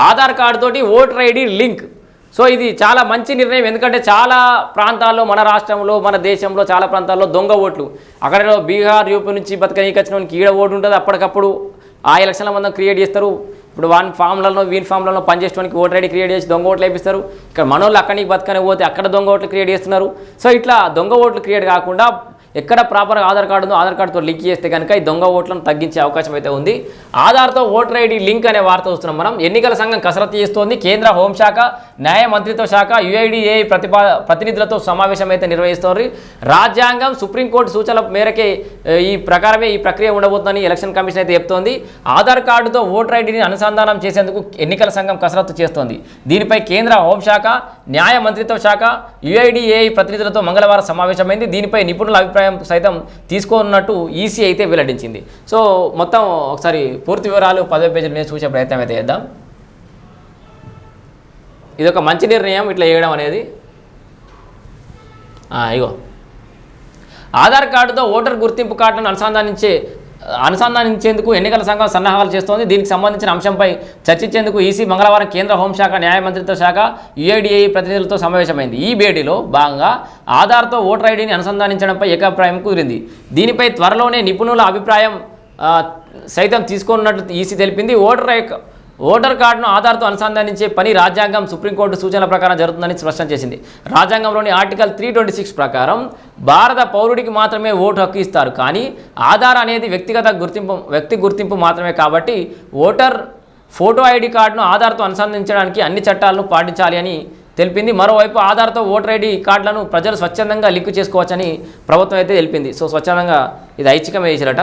Aadhaar card తోటి voter ID link. So ఇది చాలా మంచి నిర్ణయం. ఎందుకంటే చాలా ప్రాంతాల్లో మన రాష్ట్రంలో మన దేశంలో చాలా ప్రాంతాల్లో దొంగ ఓట్లు. అక్కడ బీహార్ యూపీ నుంచి బతకనీకి వచ్చిన ఈడ ఓటు ఉంటుంది. అప్పటికప్పుడు ఆ ఎలక్షన్ల మందం క్రియేట్ చేస్తారు. ఇప్పుడు వన్ ఫామ్లలో వీన్ ఫామ్లలో పనిచేయడానికి ఓటర్ ఐడి క్రియేట్ చేసి దొంగ ఓట్లు వేపిస్తారు. ఇక్కడ మనోళ్ళు అక్కడికి బతకని పోతే అక్కడ దొంగ ఓట్లు క్రియేట్ చేస్తున్నారు. సో ఇట్లా దొంగ ఓట్లు క్రియేట్ కాకుండా ఎక్కడ ప్రాపర్గా ఆధార్ కార్డు ఉందో ఆధార్ కార్డుతో లింక్ చేస్తే కనుక ఈ దొంగ ఓట్లను తగ్గించే అవకాశం అయితే ఉంది. ఆధార్తో ఓటర్ ఐడి లింక్ అనే వార్త వస్తున్నాం మనం. ఎన్నికల సంఘం కసరత్తు చేస్తోంది. కేంద్ర హోంశాఖ న్యాయ మంత్రిత్వ శాఖ యుఐడిఏ ప్రతిపా ప్రతినిధులతో సమావేశం అయితే నిర్వహిస్తోంది. రాజ్యాంగం సుప్రీంకోర్టు సూచనల మేరకే ఈ ప్రకారమే ఈ ప్రక్రియ ఉండబోతుందని ఎలక్షన్ కమిషన్ అయితే చెప్తోంది. ఆధార్ కార్డుతో ఓటర్ ఐడిని అనుసంధానం చేసేందుకు ఎన్నికల సంఘం కసరత్తు చేస్తోంది. దీనిపై కేంద్ర హోంశాఖ న్యాయ మంత్రిత్వ శాఖ యుఐడిఏఐ ప్రతినిధులతో మంగళవారం సమావేశమైంది. దీనిపై నిపుణుల అభిప్రాయం సైతం తీసుకోనున్నట్టు ఈసీ అయితే వెల్లడించింది. సో మొత్తం ఒకసారి పూర్తి వివరాలు పదవ పేజీల మీద చూసే ప్రయత్నం అయితే చేద్దాం. ఇది ఒక మంచి నిర్ణయం ఇట్లా చేయడం అనేది. ఇగో. ఆధార్ కార్డుతో ఓటర్ గుర్తింపు కార్డును అనుసంధానించే అనుసంధానించేందుకు ఎన్నికల సంఘం సన్నాహాలు చేస్తోంది. దీనికి సంబంధించిన అంశంపై చర్చించేందుకు ఈసీ మంగళవారం కేంద్ర హోంశాఖ న్యాయ మంత్రిత్వ శాఖ యుఐడిఐ ప్రతినిధులతో సమావేశమైంది. ఈ భేటీలో భాగంగా ఆధార్తో ఓటర్ ఐడిని అనుసంధానించడంపై ఏకాభిప్రాయం కుదిరింది. దీనిపై త్వరలోనే నిపుణుల అభిప్రాయం సైతం తీసుకున్నట్లు ఈసీ తెలిపింది. ఓటర్ ఐ- ఓటర్ కార్డును ఆధార్తో అనుసంధానించే పని రాజ్యాంగం సుప్రీంకోర్టు సూచనల ప్రకారం జరుగుతుందని స్పష్టం చేసింది. రాజ్యాంగంలోని ఆర్టికల్ త్రీ ట్వంటీ సిక్స్ ప్రకారం భారత పౌరుడికి మాత్రమే ఓటు హక్కు ఇస్తారు. కానీ ఆధార్ అనేది వ్యక్తిగత గుర్తింపు వ్యక్తి గుర్తింపు మాత్రమే కాబట్టి ఓటర్ ఫోటో ఐడి కార్డును ఆధార్తో అనుసంధానించడానికి అన్ని చట్టాలను పాటించాలి అని తెలిపింది. మరోవైపు ఆధార్తో ఓటర్ ఐడి కార్డులను ప్రజలు స్వచ్ఛందంగా లింక్ చేసుకోవచ్చని ప్రభుత్వం అయితే తెలిపింది. సో స్వచ్ఛందంగా ఇది ఐచ్ఛికమే చేసిరట